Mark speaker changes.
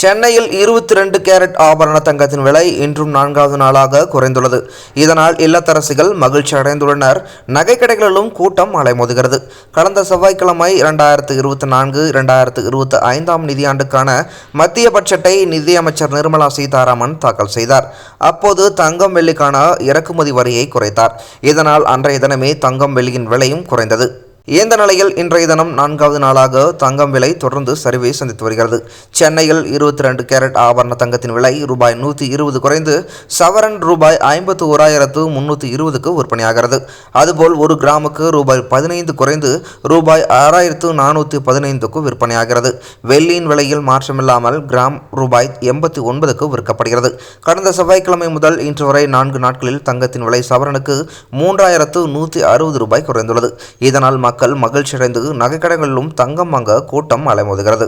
Speaker 1: சென்னையில் இருபத்தி ரெண்டு கேரட் ஆபரண தங்கத்தின் விலை இன்றும் நான்காவது நாளாக குறைந்துள்ளது. இதனால் இல்லத்தரசிகள் மகிழ்ச்சி அடைந்துள்ளனர். நகைக்கடைகளிலும் கூட்டம் அலைமோதுகிறது. கடந்த செவ்வாய்க்கிழமை இரண்டாயிரத்து இருபத்தி நான்கு இரண்டாயிரத்து இருபத்தி ஐந்தாம் நிதியாண்டுக்கான மத்திய பட்ஜெட்டை நிதியமைச்சர் நிர்மலா சீதாராமன் தாக்கல் செய்தார். அப்போது தங்கம் வெள்ளிக்கான இறக்குமதி வரியை குறைத்தார். இதனால் அன்றைய தினமே தங்கம் வெள்ளியின் விலையும் குறைந்தது. இந்த நிலையில் இன்றைய தினம் நான்காவது நாளாக தங்கம் விலை தொடர்ந்து சரிவை சந்தித்து வருகிறது. சென்னையில் இருபத்தி ரெண்டு கேரட் ஆபரண தங்கத்தின் விலை ரூபாய் நூற்றி இருபது குறைந்து சவரன் ரூபாய் ஐம்பத்து ஓராயிரத்து முன்னூற்றி இருபதுக்கு விற்பனையாகிறது. அதுபோல் ஒரு கிராமுக்கு ரூபாய் பதினைந்து குறைந்து ரூபாய் ஆறாயிரத்து நானூற்றி பதினைந்துக்கு விற்பனையாகிறது. வெள்ளியின் விலையில் மாற்றமில்லாமல் கிராம் ரூபாய் எண்பத்தி ஒன்பதுக்கு விற்கப்படுகிறது. கடந்த செவ்வாய்க்கிழமை முதல் இன்று வரை நான்கு நாட்களில் தங்கத்தின் விலை சவரனுக்கு மூன்றாயிரத்து நூற்றி அறுபது ரூபாய் குறைந்துள்ளது. இதனால் மக்கள் மகிழ்ச்சியடைந்து நகைக்கடைகளிலும் தங்கம் வாங்க கூட்டம் அலைமோதுகிறது.